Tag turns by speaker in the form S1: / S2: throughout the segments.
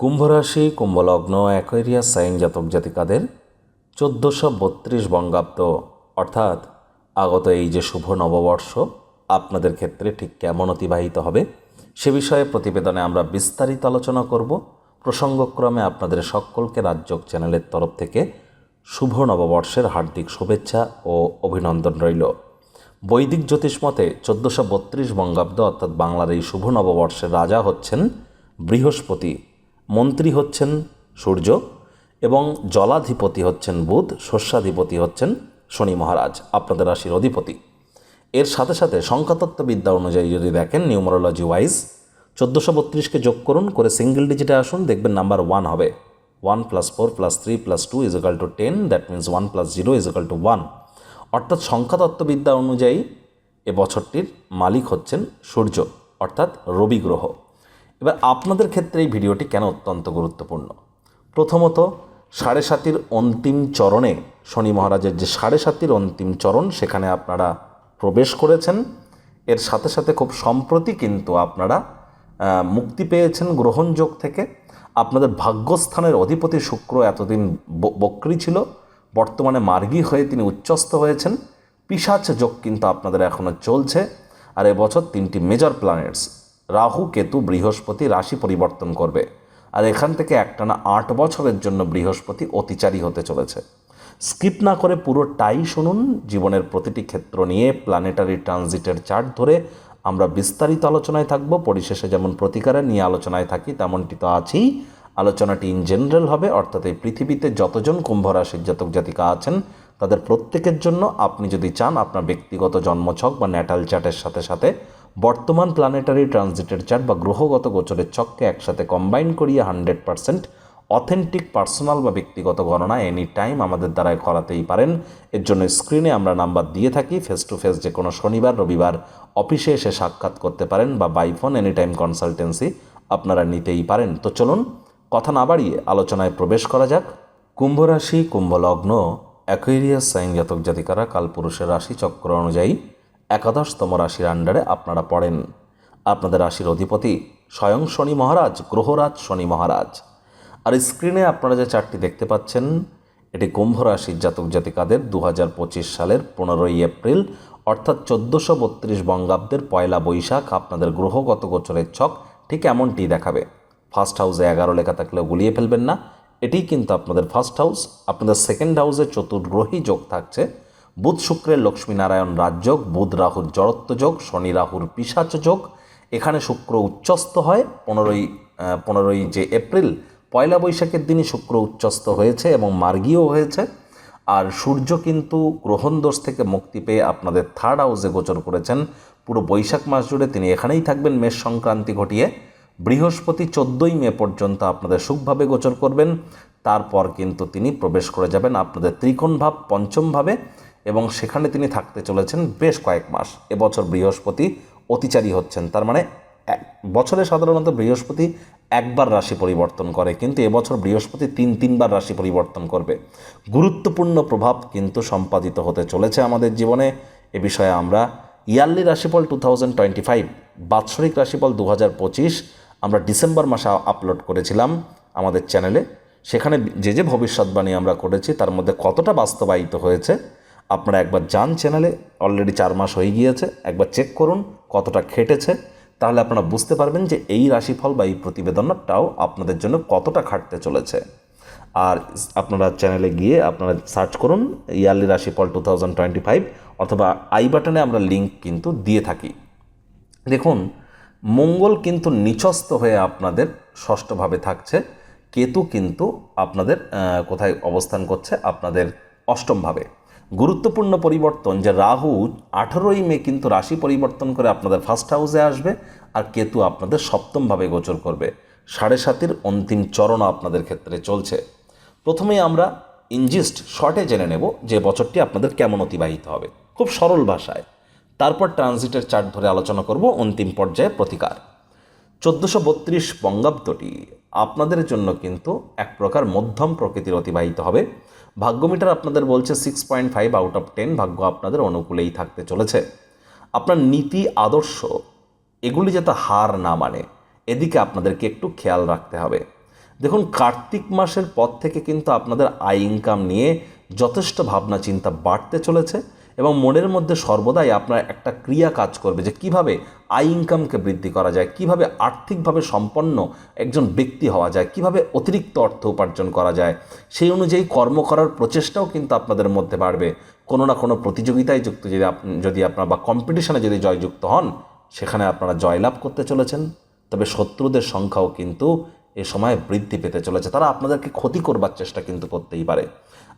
S1: কুম্ভরাশি, কুম্ভলগ্ন, Aquarius sign জাতক জাতিকাদের চোদ্দোশো বত্রিশ বঙ্গাব্দ। অর্থাৎ আগত এই যে শুভ নববর্ষ, আপনাদের ক্ষেত্রে ঠিক কেমন অতিবাহিত হবে সে বিষয়ে প্রতিবেদনে আমরা বিস্তারিত আলোচনা করব। প্রসঙ্গক্রমে আপনাদের সকলকে রাজ্যক চ্যানেলের তরফ থেকে শুভ নববর্ষের হার্দিক শুভেচ্ছা ও অভিনন্দন রইল। বৈদিক জ্যোতিষ মতে চোদ্দোশো বত্রিশ বঙ্গাব্দ অর্থাৎ বাংলার এই শুভ নববর্ষের রাজা হচ্ছেন বৃহস্পতি। মন্ত্রী হচ্ছেন সূর্য এবং জলাধিপতি হচ্ছেন বুধ, শস্যাধিপতি হচ্ছেন শনি মহারাজ, আপনাদের রাশির অধিপতি। এর সাথে সাথে সংখ্যাতত্ত্ববিদ্যা অনুযায়ী যদি দেখেন, নিউমারোলজি ওয়াইজ চোদ্দোশো বত্রিশকে যোগ করুন, করে সিঙ্গেল ডিজিটে আসুন, দেখবেন নাম্বার ওয়ান হবে। One plus four plus three plus two equal to ten, that means one plus zero equal to one. অর্থাৎ সংখ্যাতত্ত্ববিদ্যা অনুযায়ী এ বছরটির মালিক হচ্ছেন সূর্য, অর্থাৎ রবি গ্রহ। এবার আপনাদের ক্ষেত্রে এই ভিডিওটি কেন অত্যন্ত গুরুত্বপূর্ণ? প্রথমত, সাড়ে সাতির অন্তিম চরণে শনি মহারাজের যে সাড়ে সাতির অন্তিম চরণ, সেখানে আপনারা প্রবেশ করেছেন। এর সাথে সাথে খুব সম্প্রতি কিন্তু আপনারা মুক্তি পেয়েছেন গ্রহণযোগ থেকে। আপনাদের ভাগ্যস্থানের অধিপতি শুক্র এতদিন বক্রী ছিল। বর্তমানে মার্গী হয়ে তিনি উচ্চস্থ হয়েছেন। পিসাচ যোগ কিন্তু আপনাদের এখনও চলছে। আর এবছর তিনটি মেজর প্ল্যানেটস রাহু কেতু বৃহস্পতি রাশি পরিবর্তন করবে। আর এখান থেকে একটানা আট বছরের জন্য বৃহস্পতি অতিচারী হতে চলেছে। স্কিপ না করে পুরোটাই শুনুন জীবনের প্রতিটি ক্ষেত্র নিয়ে প্ল্যানেটারি ট্রানজিটের চার্ট ধরে আমরা বিস্তারিত আলোচনায় থাকব। পরিশেষে যেমন প্রতিকারে নিয়ে আলোচনায় থাকি, তেমনটি তো আছেই। আলোচনাটি ইন জেনারেল হবে, অর্থাৎ এই পৃথিবীতে যতজন কুম্ভ রাশির জাতক জাতিকা আছেন, তাদের প্রত্যেকের জন্য আপনি যদি চান, আপনার ব্যক্তিগত জন্মছক বা ন্যাটাল চার্টের সাথে সাথে বর্তমান প্ল্যানেটারি ট্রানজিটের চার্ট বা গ্রহগত গোচরের ছককে একসাথে কম্বাইন করিয়ে হান্ড্রেড পারসেন্ট অথেন্টিক পার্সোনাল বা ব্যক্তিগত গণনা এনি টাইম আমাদের দ্বারাই করাতেই পারেন। এর জন্য স্ক্রিনে আমরা নাম্বার দিয়ে থাকি ফেস টু ফেস যে কোনো শনিবার, রবিবার অফিসে এসে সাক্ষাৎ করতে পারেন বা by phone any time consultancy আপনারা নিতেই পারেন। তো চলুন, কথা না বাড়িয়ে আলোচনায় প্রবেশ করা যাক। কুম্ভ রাশি, কুম্ভ লগ্ন অ্যাকুইরিয়াস সাইন জাতক জাতিকারা কালপুরুষের রাশি চক্র অনুযায়ী একাদশতম রাশির আন্ডারে আপনারা পড়েন। আপনাদের রাশির অধিপতি স্বয়ং শনি মহারাজ, গ্রহরাজ শনি মহারাজ। আর স্ক্রিনে আপনারা যে চারটি দেখতে পাচ্ছেন, এটি কুম্ভ রাশির জাতক জাতিকাদের দু হাজার পঁচিশ সালের পনেরোই এপ্রিল, অর্থাৎ চোদ্দোশো বত্রিশ বঙ্গাব্দের পয়লা বৈশাখ আপনাদের গ্রহগত গোচরের ছক ঠিক এমনটি দেখাবে। ফার্স্ট হাউসে এগারো লেখা থাকলেও গুলিয়ে ফেলবেন না, এটিই কিন্তু আপনাদের ফার্স্ট হাউস আপনাদের সেকেন্ড হাউসে চতুর্গ্রহী যোগ থাকছে বুধ শুক্রের লক্ষ্মীনারায়ণ রাজযোগ বুধ রাহুর জড়ত্ব যোগ, শনি রাহুর পিসাচ যোগ। এখানে শুক্র উচ্চস্ত হয়, পনেরোই পনেরোই যে এপ্রিল, পয়লা বৈশাখের দিনই শুক্র উচ্চস্ত হয়েছে এবং মার্গীয় হয়েছে। আর সূর্য কিন্তু গ্রহণ দোষ থেকে মুক্তি পেয়ে আপনাদের থার্ড হাউসে গোচর করেছেন। পুরো বৈশাখ মাস জুড়ে তিনি এখানেই থাকবেন, মেষ সংক্রান্তি ঘটিয়ে। বৃহস্পতি চোদ্দোই মে পর্যন্ত আপনাদের সুখভাবে গোচর করবেন। তারপর কিন্তু তিনি প্রবেশ করে যাবেন আপনাদের ত্রিকোণ ভাব পঞ্চম ভাবে এবং সেখানে তিনি থাকতে চলেছেন বেশ কয়েক মাস। এবছর বৃহস্পতি অতিচারী হচ্ছেন। তার মানে বছরে সাধারণত বৃহস্পতি একবার রাশি পরিবর্তন করে, কিন্তু এবছর বৃহস্পতি তিন, তিনবার রাশি পরিবর্তন করবে। গুরুত্বপূর্ণ প্রভাব কিন্তু সম্পাদিত হতে চলেছে আমাদের জীবনে। এ বিষয়ে আমরা ইয়ারলি রাশিফল টু থাউজেন্ড টোয়েন্টি ফাইভ, বাৎসরিক রাশিফল দু হাজার পঁচিশ আমরা ডিসেম্বর মাসে আপলোড করেছিলাম আমাদের চ্যানেলে। সেখানে যে যে ভবিষ্যৎবাণী আমরা করেছি, তার মধ্যে কতটা বাস্তবায়িত হয়েছে আপনারা একবার যান চ্যানেলে অলরেডি চার মাস হয়ে গিয়েছে, একবার চেক করুন কতটা খেটেছে, তাহলে আপনারা বুঝতে পারবেন যে এই রাশিফল বা এই প্রতিবেদনটাও আপনাদের জন্য কতটা খাটতে চলেছে। আর আপনারা চ্যানেলে গিয়ে আপনারা সার্চ করুন ইয়ারলি রাশিফল টু থাউজেন্ড টোয়েন্টি ফাইভ অথবা আই বাটনে আমরা লিঙ্ক কিন্তু দিয়ে থাকি। দেখুন, মঙ্গল কিন্তু নিচস্থ হয়ে আপনাদের ষষ্ঠভাবে থাকছে, কেতু কিন্তু আপনাদের কোথায় অবস্থান করছে, আপনাদের অষ্টমভাবে। গুরুত্বপূর্ণ পরিবর্তন যে রাহু আঠেরোই মে কিন্তু রাশি পরিবর্তন করে আপনাদের ফার্স্ট হাউসে আসবে আর কেতু আপনাদের সপ্তমভাবে গোচর করবে। সাড়ে সাতের অন্তিম চরণ আপনাদের ক্ষেত্রে চলছে। প্রথমেই আমরা ইনজিস্ট শর্টে জেনে নেব যে বছরটি আপনাদের কেমন অতিবাহিত হবে। খুব সরল ভাষায়। তারপর ট্রানজিটের চার্ট ধরে আলোচনা করব অন্তিম পর্যায়ে প্রতিকার। চোদ্দোশো বত্রিশ বঙ্গাব্দটি আপনাদের জন্য কিন্তু এক প্রকার মধ্যম প্রকৃতির অতিবাহিত হবে। ভাগ্যমিটার আপনাদের বলছে six point five out of ten ভাগ্য আপনাদের অনুকূলেই থাকতে চলেছে। আপনার নীতি, আদর্শ, এগুলি যাতে হার না মানে এদিকে আপনাদেরকে একটু খেয়াল রাখতে হবে। দেখুন, কার্তিক মাসের পর থেকে কিন্তু আপনাদের আয় ইনকাম নিয়ে যথেষ্ট ভাবনা চিন্তা বাড়তে চলেছে। এবং মনের মধ্যে সর্বদাই আপনার একটা ক্রিয়া কাজ করবে যে কীভাবে আয় ইনকামকে বৃদ্ধি করা যায়, কীভাবে আর্থিকভাবে সম্পন্ন একজন ব্যক্তি হওয়া যায়, কীভাবে অতিরিক্ত অর্থ উপার্জন করা যায়, সেই অনুযায়ী কর্ম করার প্রচেষ্টাও কিন্তু আপনাদের মধ্যে বাড়বে। কোনো না কোনো প্রতিযোগিতায় যুক্ত যদি যদি আপনার বা কম্পিটিশনে যদি জয়যুক্ত হন, সেখানে আপনারা জয়লাভ করতে চলেছেন। তবে শত্রুদের সংখ্যাও কিন্তু এ সময় বৃদ্ধি পেতে চলেছে। তারা আপনাদেরকে ক্ষতি করবার চেষ্টা কিন্তু করতেই পারে।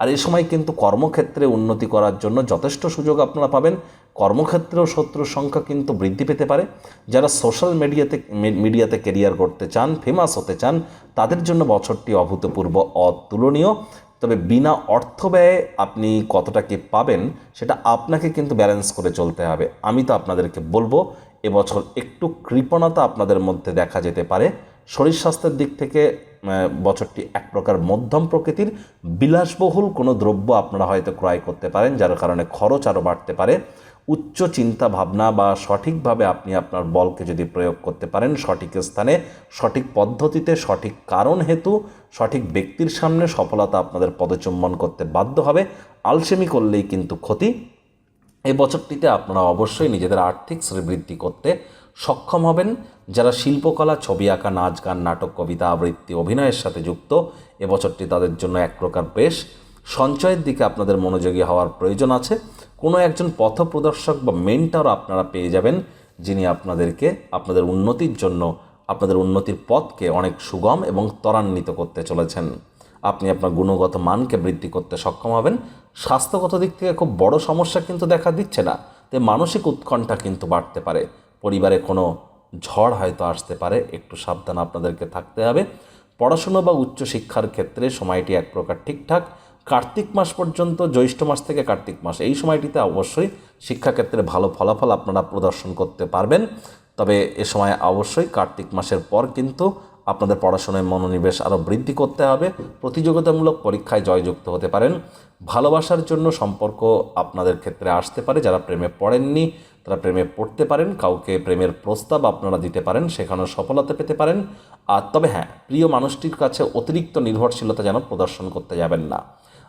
S1: আর এই সময় কিন্তু কর্মক্ষেত্রে উন্নতি করার জন্য যথেষ্ট সুযোগ আপনারা পাবেন। কর্মক্ষেত্রেও শত্রুর সংখ্যা কিন্তু বৃদ্ধি পেতে পারে। যারা সোশ্যাল মিডিয়াতে মিডিয়াতে কেরিয়ার করতে চান, ফেমাস হতে চান, তাদের জন্য বছরটি অভূতপূর্ব অতুলনীয়। তবে বিনা অর্থ ব্যয়ে আপনি কতটা কি পাবেন, সেটা আপনাকে কিন্তু ব্যালেন্স করে চলতে হবে। আমি তো আপনাদেরকে বলব, এবছর একটু কৃপণতা আপনাদের মধ্যে দেখা যেতে পারে। শরীর স্বাস্থ্যের দিক থেকে বছরটি এক প্রকার মধ্যম প্রকৃতির। বিলাসবহুল কোনো দ্রব্য আপনারা হয়তো ক্রয় করতে পারেন, যার কারণে খরচ আরও বাড়তে পারে। উচ্চ চিন্তা ভাবনা বা সঠিকভাবে আপনি আপনার বলকে যদি প্রয়োগ করতে পারেন, সঠিক স্থানে, সঠিক পদ্ধতিতে, সঠিক কারণ হেতু, সঠিক ব্যক্তির সামনে সফলতা আপনাদের পদচুম্বন করতে বাধ্য হবে। আলসেমি করলেই কিন্তু ক্ষতি। এই বছরটিতে আপনারা অবশ্যই নিজেদের আর্থিক শ্রীবৃদ্ধি করতে সক্ষম হবেন যারা শিল্পকলা, ছবি আঁকা, নাচ গান, নাটক, কবিতা, আবৃত্তি, অভিনয়ের সাথে যুক্ত। এবছরটি তাদের জন্য এক প্রকার বেশ। সঞ্চয়ের দিকে আপনাদের মনোযোগী হওয়ার প্রয়োজন আছে। কোনো একজন পথপ্রদর্শক বা মেন্টার আপনারা পেয়ে যাবেন, যিনি আপনাদেরকে আপনাদের উন্নতির জন্য, আপনাদের উন্নতির পথকে অনেক সুগম এবং ত্বরান্বিত করতে চলেছেন। আপনি আপনার গুণগত মানকে বৃদ্ধি করতে সক্ষম হবেন। স্বাস্থ্যগত দিক থেকে খুব বড় সমস্যা কিন্তু দেখা দিচ্ছে না। তাই মানসিক উৎকণ্ঠা কিন্তু বাড়তে পারে। পরিবারে কোনো ঝড় হয়তো আসতে পারে, একটু সাবধান আপনাদেরকে থাকতে হবে। পড়াশুনো বা উচ্চশিক্ষার ক্ষেত্রে সময়টি এক প্রকার ঠিকঠাক। কার্তিক মাস পর্যন্ত, জ্যৈষ্ঠ মাস থেকে কার্তিক মাস, এই সময়টিতে অবশ্যই শিক্ষাক্ষেত্রে ভালো ফলাফল আপনারা প্রদর্শন করতে পারবেন। তবে এ সময় অবশ্যই কার্তিক মাসের পর কিন্তু আপনাদের পড়াশোনায় মনোনিবেশ আরও বৃদ্ধি করতে হবে। প্রতিযোগিতামূলক পরীক্ষায় জয়যুক্ত হতে পারেন। ভালোবাসার জন্য সম্পর্ক আপনাদের ক্ষেত্রে আসতে পারে, যারা প্রেমে পড়েননি। তারা প্রেমে পড়তে পারেন, কাউকে প্রেমের প্রস্তাব আপনারা দিতে পারেন, সেখানেও সফলতা পেতে পারেন। আর তবে হ্যাঁ প্রিয় মানুষটির কাছে অতিরিক্ত নির্ভরশীলতা যেন প্রদর্শন করতে যাবেন না।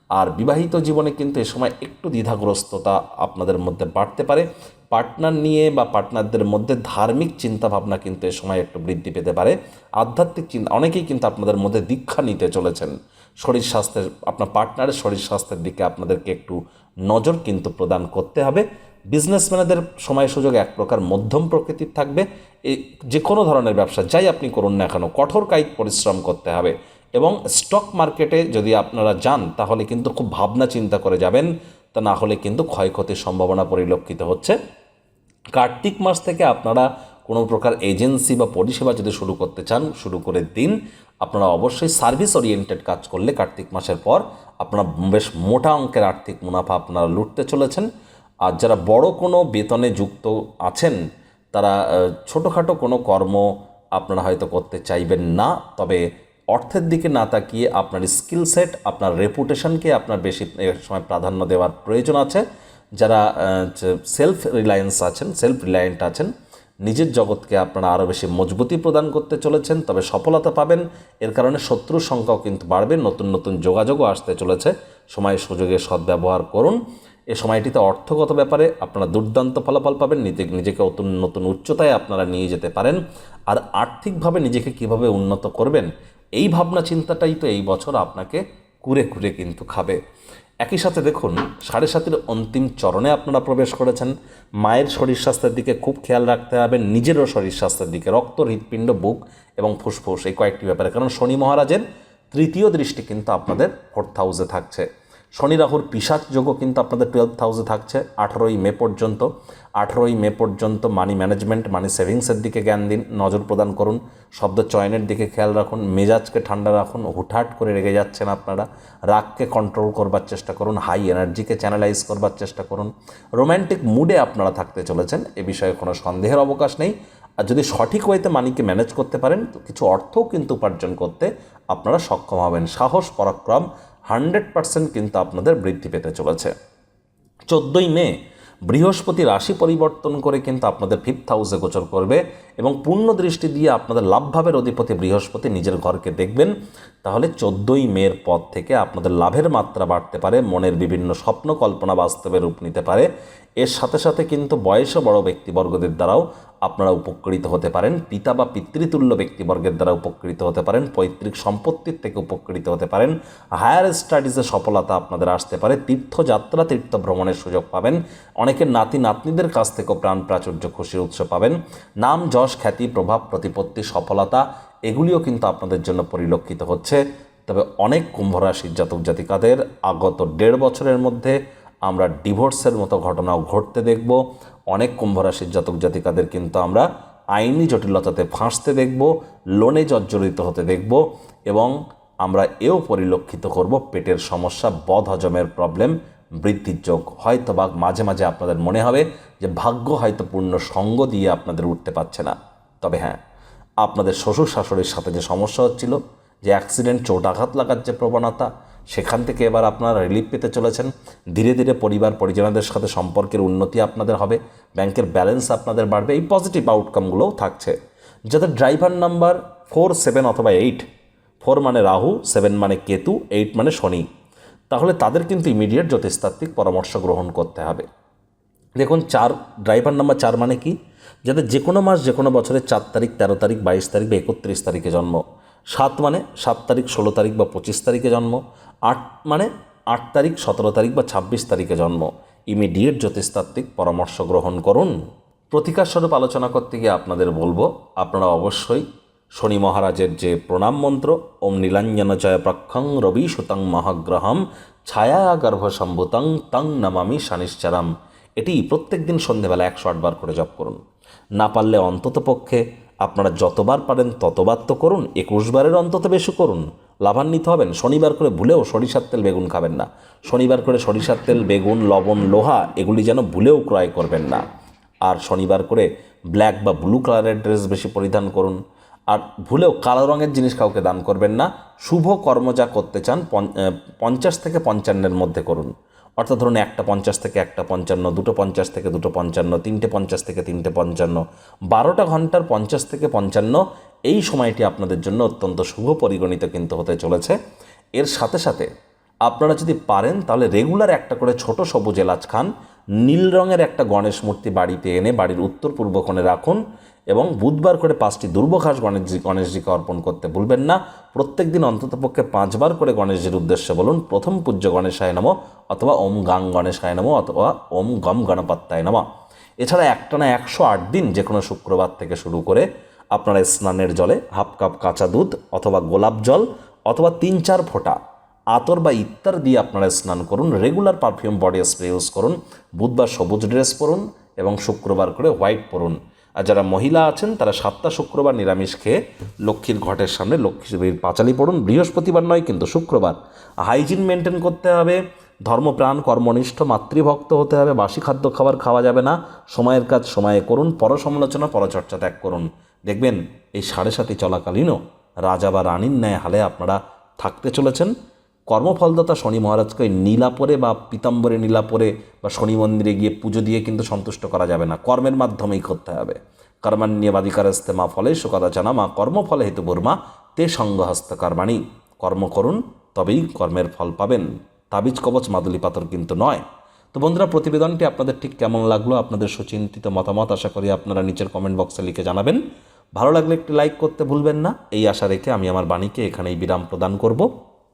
S1: আর বিবাহিত জীবনে কিন্তু এ সময় একটু দ্বিধাগ্রস্ততা আপনাদের মধ্যে বাড়তে পারে। পার্টনার নিয়ে বা পার্টনারদের মধ্যে ধার্মিক চিন্তাভাবনা কিন্তু এ সময় একটু বৃদ্ধি পেতে পারে। আধ্যাত্মিক চিন্তা অনেকেই কিন্তু আপনাদের মধ্যে দীক্ষা নিতে চলেছেন। শরীর স্বাস্থ্যের, আপনার পার্টনারের শরীর স্বাস্থ্যের দিকে আপনাদেরকে একটু নজর কিন্তু প্রদান করতে হবে। বিজনেসম্যানদের সময় সুযোগ এক প্রকার মধ্যম প্রকৃতির থাকবে। এ যে কোনো ধরনের ব্যবসা যাই আপনি করুন না কেন, কঠোর কায়িক পরিশ্রম করতে হবে এবং স্টক মার্কেটে যদি আপনারা যান, তাহলে কিন্তু খুব ভাবনা চিন্তা করে যাবেন। তা না হলে কিন্তু ক্ষয়ক্ষতির সম্ভাবনা পরিলক্ষিত হচ্ছে। কার্তিক মাস থেকে আপনারা কোনো প্রকার এজেন্সি বা পরিষেবা যদি শুরু করতে চান, শুরু করে দিন, আপনারা অবশ্যই সার্ভিস ওরিয়েন্টেড কাজ করলে কার্তিক মাসের পর আপনারা বেশ মোটা অঙ্কের আর্থিক মুনাফা আপনারা লুটতে চলেছেন। আর যারা বড় কোনো বেতনে যুক্ত আছেন, তারা ছোটোখাটো কোনো কর্ম আপনারা হয়তো করতে চাইবেন না, তবে অর্থের দিকে না তাকিয়ে আপনার স্কিল সেট আপনার রেপুটেশনকে আপনার বেশি সময় প্রাধান্য দেওয়ার প্রয়োজন আছে। যারা সেলফ রিলায়েন্স আছেন সেলফ রিলায়েন্ট আছেন, নিজের জগৎকে আপনারা আরও বেশি মজবুতি প্রদান করতে চলেছেন, তবে সফলতা পাবেন। এর কারণে শত্রুর সংখ্যাও কিন্তু বাড়বে, নতুন নতুন যোগাযোগও আসতে চলেছে। সময় সুযোগে সদ্ব্যবহার করুন। এ সময়টিতে অর্থগত ব্যাপারে আপনারা দুর্দান্ত ফলাফল পাবেন, নিজে, নিজেকে নতুন নতুন উচ্চতায় আপনারা নিয়ে যেতে পারেন। আর আর্থিকভাবে নিজেকে কীভাবে উন্নত করবেন, এই ভাবনা চিন্তাটাই তো এই বছর আপনাকে কুরে কুরে কিন্তু খাবে। একই সাথে দেখুন, সাড়ে সাতের অন্তিম চরণে আপনারা প্রবেশ করেছেন। মায়ের শরীর স্বাস্থ্যের দিকে খুব খেয়াল রাখতে হবে, নিজেরও শরীর স্বাস্থ্যের দিকে, রক্ত, হৃৎপিণ্ড, বুক এবং ফুসফুস, এই কয়েকটি ব্যাপারে। কারণ শনি মহারাজের তৃতীয় দৃষ্টি কিন্তু আপনাদের ফোর্থ হাউসে থাকছে। শনি রাহুর পিসাচ যোগও কিন্তু আপনাদের টুয়েলভ হাউসে থাকছে, আঠারোই মে পর্যন্ত। আঠারোই মে পর্যন্ত মানি ম্যানেজমেন্ট মানি সেভিংসের দিকে জ্ঞান দিন, নজর প্রদান করুন। শব্দ চয়নের দিকে খেয়াল রাখুন, মেজাজকে ঠান্ডা রাখুন, হুটহাট করে রেগে যাচ্ছেন আপনারা। রাগকে কন্ট্রোল করবার চেষ্টা করুন হাই এনার্জিকে চ্যানেলাইজ করবার চেষ্টা করুন। রোম্যান্টিক মুডে আপনারা থাকতে চলেছেন, এ বিষয়ে কোনো সন্দেহের অবকাশ নেই। আর যদি সঠিক ওয়েতে মানিকে ম্যানেজ করতে পারেন কিছু অর্থও কিন্তু উপার্জন করতে আপনারা সক্ষম হবেন। সাহস, পরাক্রম হান্ড্রেড পার্সেন্ট কিন্তু আপনাদের বৃদ্ধি পেতে চলেছে। চোদ্দোই মে, বৃহস্পতি রাশি পরিবর্তন করে কিন্তু আপনাদের ফিফথ হাউসে গোচর করবে এবং পূর্ণ দৃষ্টি দিয়ে আপনাদের লাভভাবের অধিপতি বৃহস্পতি নিজের ঘরকে দেখবেন। তাহলে চোদ্দোই মের পর থেকে আপনাদের লাভের মাত্রা বাড়তে পারে, মনের বিভিন্ন স্বপ্ন কল্পনা বাস্তবে রূপ নিতে পারে। এর সাথে সাথে কিন্তু বয়সে বড় ব্যক্তিবর্গদের দ্বারাও আপনারা উপকৃত হতে পারেন। পিতা বা পিতৃতুল্য ব্যক্তিবর্গের দ্বারা উপকৃত হতে পারেন। পৈতৃক সম্পত্তির থেকে উপকৃত হতে পারেন। হায়ার স্টাডিজে সফলতা আপনাদের আসতে পারে। তীর্থযাত্রা তীর্থ ভ্রমণের সুযোগ পাবেন। অনেকের নাতি, নাতনিদের কাছ থেকেও প্রাণ প্রাচুর্য খুশির উৎস পাবেন। নাম, যশ, খ্যাতি, প্রভাব, প্রতিপত্তি, সফলতা এগুলিও কিন্তু আপনাদের জন্য পরিলক্ষিত হচ্ছে। তবে অনেক কুম্ভ রাশির জাতক জাতিকাদের আগত দেড় বছরের মধ্যে আমরা ডিভোর্সের মতো ঘটনাও ঘটতে দেখব। অনেক কুম্ভ রাশির জাতক জাতিকাদের কিন্তু আমরা আইনি জটিলতাতে ফাঁসতে দেখব, লোনে জর্জরিত হতে দেখব এবং আমরা এও পরিলক্ষিত করব পেটের সমস্যা বদ হজমের প্রবলেম বৃদ্ধির যোগ। হয়তো বা মাঝে মাঝে আপনাদের মনে হবে যে ভাগ্য হয়তো পূর্ণ সঙ্গ দিয়ে আপনাদের উঠতে পারছে না। তবে হ্যাঁ আপনাদের শ্বশুর শাশুড়ির সাথে যে সমস্যা হচ্ছিল, যে অ্যাক্সিডেন্ট চোট আঘাত লাগার যে প্রবণতা সেখান থেকে এবার আপনারা রিলিফ পেতে চলেছেন। ধীরে ধীরে পরিবার, পরিজনদের সাথে সম্পর্কের উন্নতি আপনাদের হবে। ব্যাংকের ব্যালেন্স আপনাদের বাড়বে। এই পজিটিভ আউটকামগুলোও থাকছে। যাদের ড্রাইভার নাম্বার ফোর সেভেন অথবা এইট ফোর মানে রাহু সেভেন মানে কেতু এইট মানে শনি, তাহলে তাদের কিন্তু ইমিডিয়েট জ্যোতিষতাত্ত্বিক পরামর্শ গ্রহণ করতে হবে। দেখুন, চার ড্রাইভার নাম্বার চার মানে কি? যাদের যে কোনো মাস যে কোনো বছরের চার তারিখ, তেরো তারিখ, বাইশ তারিখ বা একত্রিশ তারিখে জন্ম সাত মানে সাত তারিখ, ষোলো তারিখ বা পঁচিশ তারিখে জন্ম, আট মানে আট তারিখ, সতেরো তারিখ বা ছাব্বিশ তারিখে জন্ম। ইমিডিয়েট জ্যোতিষতাত্ত্বিক পরামর্শ গ্রহণ করুন। প্রতিকার স্বরূপ আলোচনা করতে গিয়ে আপনাদের বলব, আপনারা অবশ্যই শনি মহারাজের যে প্রণাম মন্ত্র, ওম নীলাঞ্জন জয় প্রক্ষং রবি সুতং মহাগ্রহম ছায়া গর্ভ সম্ভুতং তং নমামি শানিশ্চারাম। এটি প্রত্যেক দিন সন্ধেবেলা একশো আটবার করে জপ করুন। না পারলে অন্তত পক্ষে আপনারা যতবার পারেন ততবার তো করুন একুশ বারের অন্তত বেশি করুন। লাভান্বিত হবেন, শনিবার করে ভুলেও সরিষার তেল বেগুন খাবেন না। শনিবার করে সরিষার তেল, বেগুন, লবণ, লোহা, এগুলি যেন ভুলেও ক্রয় করবেন না। আর শনিবার করে ব্ল্যাক বা ব্লু কালারের ড্রেস বেশি পরিধান করুন। আর ভুলেও কালো রঙের জিনিস কাউকে দান করবেন না। শুভ কর্ম যা করতে চান পঞ্চ- পঞ্চাশ থেকে পঞ্চান্নের মধ্যে করুন। অর্থাৎ ধরুন একটা পঞ্চাশ থেকে একটা পঞ্চান্ন, দুটো পঞ্চাশ থেকে দুটো পঞ্চান্ন, তিনটে পঞ্চাশ থেকে তিনটে পঞ্চান্ন, বারোটা ঘণ্টার পঞ্চাশ থেকে পঞ্চান্ন, এই সময়টি আপনাদের জন্য অত্যন্ত শুভ পরিগণিত কিন্তু হতে চলেছে। এর সাথে সাথে আপনারা যদি পারেন, তাহলে রেগুলার একটা করে ছোট সবুজ এলাচ খান, নীল রঙের একটা গণেশ মূর্তি বাড়িতে এনে বাড়ির উত্তর পূর্ব কোণে রাখুন এবং বুধবার করে পাঁচটি দুর্বঘাস গণেশজি, গণেশজিকে অর্পণ করতে ভুলবেন না। প্রত্যেক দিন অন্ততপক্ষে পাঁচবার করে গণেশজির উদ্দেশ্যে বলুন, প্রথম পূজ্য গণেশায় নম অথবা ওম গাং গণেশায় নম অথবা ওম গম গণপত্তায় নম এছাড়া একটানা একশো আট দিন যে কোনো শুক্রবার থেকে শুরু করে আপনারা স্নানের জলে হাফ কাপ কাঁচা দুধ অথবা গোলাপ জল অথবা তিন চার ফোঁটা আতর বা ইত্যার দিয়ে আপনারা স্নান করুন। Regular perfume body spray use করুন। বুধবার সবুজ ড্রেস পরুন এবং শুক্রবার করে হোয়াইট পরুন। আর যারা মহিলা আছেন, তারা সাতটা শুক্রবার নিরামিষ খেয়ে লক্ষ্মীর ঘটের সামনে লক্ষ্মীর পাঁচালি পড়ুন। বৃহস্পতিবার নয়, কিন্তু শুক্রবার। হাইজিন মেনটেন করতে হবে। ধর্মপ্রাণ, কর্মনিষ্ঠ, মাতৃভক্ত হতে হবে। বাসি খাদ্য খাবার খাওয়া যাবে না। সময়ের কাজ সময়ে করুন। পরসমালোচনা, পরচর্চা ত্যাগ করুন। দেখবেন, এই সাড়ে সাতি চলাকালীনও রাজা বা রানীর ন্যায় হালে আপনারা থাকতে চলেছেন। কর্মফলদাতা শনি মহারাজকে ওই নীলা পরে বা পিতাম্বরে নীলাপরে বা শনি মন্দিরে গিয়ে পুজো দিয়ে কিন্তু সন্তুষ্ট করা যাবে না। কর্মের মাধ্যমেই করতে হবে। কর্মান্যবাদিকারস্তে মা ফলে সুকদাচানা মা কর্মফলে হেতু বর্মা তে সঙ্গহস্ত কর্মাণী। কর্ম করুন, তবেই কর্মের ফল পাবেন। তাবিজ কবচ, মাদুলি পাথর কিন্তু নয়। তো বন্ধুরা, প্রতিবেদনটি আপনাদের ঠিক কেমন লাগল? আপনাদের সুচিন্তিত মতামত আশা করি আপনারা নিচের কমেন্ট বক্সে লিখে জানাবেন। ভালো লাগলে একটি লাইক করতে ভুলবেন না। এই আশা রেখে আমি আমার বাণীকে এখানেই বিরাম প্রদান করব।